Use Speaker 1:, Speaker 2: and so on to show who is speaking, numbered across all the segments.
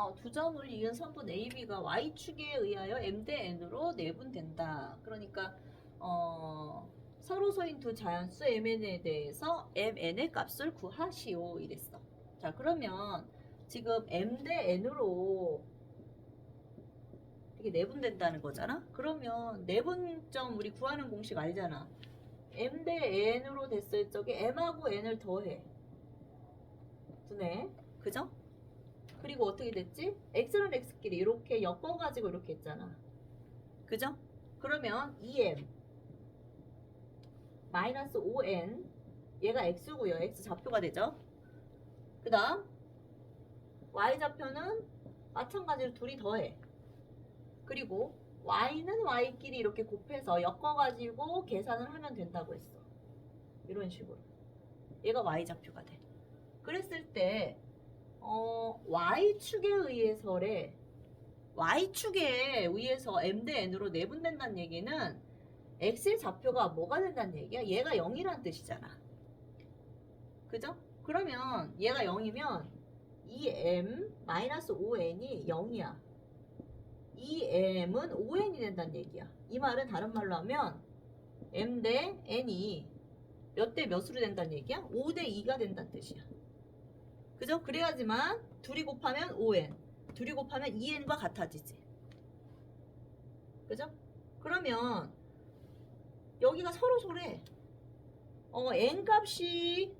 Speaker 1: 어, 두 점을 이은 선분 AB가 Y축에 의하여 M 대 N으로 내분된다. 그러니까 어, 서로소인 두 자연수 MN에 대해서 MN의 값을 구하시오 이랬어. 자 그러면 지금 M 대 N으로 이게 내분된다는 거잖아. 그러면 내분점 우리 구하는 공식 알잖아. M 대 N으로 됐을 적에 M하고 N을 더해. 두네. 그죠? 그리고 어떻게 됐지? X는 X끼리 이렇게 엮어가지고 이렇게 했잖아. 그죠? 그러면 2M 마이너스 5N 얘가 X고요. X 좌표가 되죠. 그 다음 Y 좌표는 마찬가지로 둘이 더해. 그리고 Y는 Y끼리 이렇게 곱해서 엮어가지고 계산을 하면 된다고 했어. 이런 식으로. 얘가 Y 좌표가 돼. 그랬을 때 어, Y축에 의해서래. Y축에 의해서 M 대 N으로 내분된다는 얘기는 X의 좌표가 뭐가 된다는 얘기야? 얘가 0이라는 뜻이잖아. 그죠? 그러면 얘가 0이면 2M 마이너스 5N이 0이야. 2M은 5N이 된다는 얘기야. 이 말은 다른 말로 하면 M 대 N이 몇 대 몇으로 된다는 얘기야? 5 대 2가 된다는 뜻이야. 그죠? 그래야지만 둘이 곱하면 5n, 둘이 곱하면 2n과 같아지지. 그죠? 그러면 여기가 서로 소래. 어, n 값이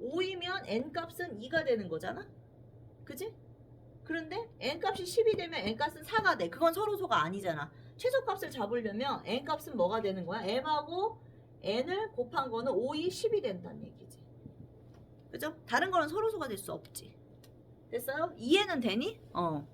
Speaker 1: 5이면 n 값은 2가 되는 거잖아. 그지? 그런데 n 값이 10이 되면 n 값은 4가 돼. 그건 서로 소가 아니잖아. 최소값을 잡으려면 n 값은 뭐가 되는 거야? m하고 n을 곱한 거는 5이 10이 된다는 얘기지. 그죠? 다른 거는 서로 소가 될 수 없지. 됐어요? 이해는 되니? 어.